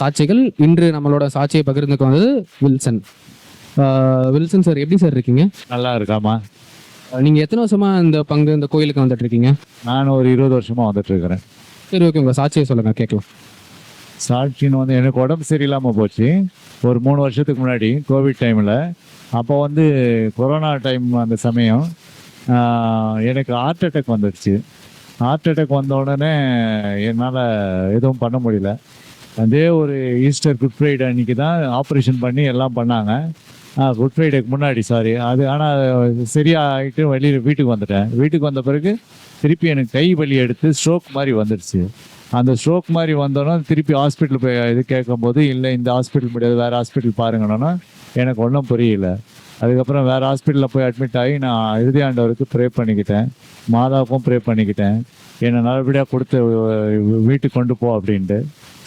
சாட்சிகள் இன்று நம்மளோட சாட்சியை பகிர்ந்துக்கு வந்தது வில்சன். வில்சன் சார் எப்படி சார் இருக்கீங்க? நல்லா இருக்காமா நீங்க எத்தனை வருஷமா இந்த பங்கு இந்த கோயிலுக்கு வந்துட்டு இருக்கீங்க? நான் ஒரு இருபது வருஷமா வந்துட்டு இருக்கிறேன். சரி ஓகே உங்க சாட்சியை சொல்லுங்க கேட்கலாம். சாட்சின்னு வந்து எனக்கு உடம்பு சரியில்லாமல் போச்சு. ஒரு மூணு வருஷத்துக்கு முன்னாடி கோவிட் டைமில் அப்போ வந்து கொரோனா டைம் அந்த சமயம் எனக்கு ஹார்ட் அட்டாக் வந்துடுச்சு ஹார்ட் அட்டாக் வந்த உடனே என்னால் எதுவும் பண்ண முடியல. அதே ஒரு ஈஸ்டர் குட் ஃப்ரைடே அன்னைக்கு தான் ஆப்ரேஷன் பண்ணி எல்லாம் பண்ணாங்க. குட் ஃப்ரைடேக்கு முன்னாடி சாரி அது ஆனால் சரியாகிட்டு வெளியில் வீட்டுக்கு வந்துட்டேன். வீட்டுக்கு வந்த பிறகு திருப்பி எனக்கு கை வலி எடுத்து ஸ்ட்ரோக் மாதிரி வந்துடுச்சு அந்த ஸ்ட்ரோக் மாதிரி வந்தோன்னா திருப்பி ஹாஸ்பிட்டல் போய் இது கேட்கும்போது இல்லை இந்த ஹாஸ்பிட்டல் முடியாது வேறு ஹாஸ்பிட்டல் பாருங்கன்னா எனக்கு ஒன்றும் புரியல. அதுக்கப்புறம் வேறு ஹாஸ்பிட்டலில் போய் அட்மிட் ஆகி நான் இறுதி ஆண்டவருக்கு ப்ரே பண்ணிக்கிட்டேன். மாதாவுக்கும் ப்ரே பண்ணிக்கிட்டேன். என்னை நல்லபடியாக கொடுத்து வீட்டுக்கு கொண்டு போ அப்படின்ட்டு.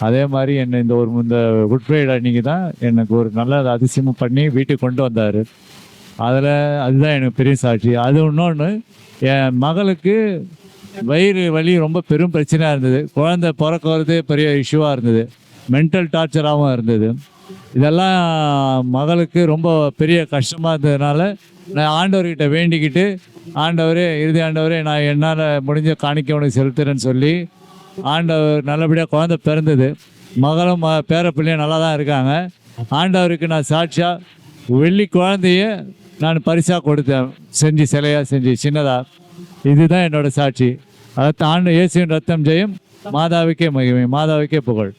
அதே மாதிரி என்னை இந்த ஒரு இந்த குட் ஃப்ரைடே அன்னைக்கு தான் எனக்கு ஒரு நல்ல அதிசயமும் பண்ணி வீட்டுக்கு கொண்டு வந்தார். அதில் அதுதான் எனக்கு பெரிய சாட்சி. அது இன்னொன்று என் மகளுக்கு வயிறு வலி ரொம்ப பெரும் பிரச்சனையாக இருந்தது. குழந்தை பிறக்கிறது பெரிய இஷ்யூவாக இருந்தது. மென்டல் டார்ச்சராகவும் இருந்தது. இதெல்லாம் மகளுக்கு ரொம்ப பெரிய கஷ்டமாக இருந்ததுனால நான் ஆண்டவர்கிட்ட வேண்டிக்கிட்டு ஆண்டவரே இறுதி ஆண்டவரே நான் என்னால் முடிஞ்ச காணிக்க உனக்கு செலுத்துறேன்னு சொல்லி ஆண்டவர் நல்லபடியாக குழந்தை பிறந்தது. மகளும் ம- பேர பிள்ளையும் நல்லா தான் இருக்காங்க. ஆண்டவருக்கு நான் சாட்சியாக வெள்ளி குழந்தைய நான் பரிசாக கொடுத்தேன். செஞ்சு சிலையாக செஞ்சு சின்னதாக இதுதான் என்னோட சாட்சி. அதை ஆண்டு இயேசுவின் ரத்தம் ஜெயம் மாதாவுக்கே மகிமை மாதாவுக்கே புகழ்.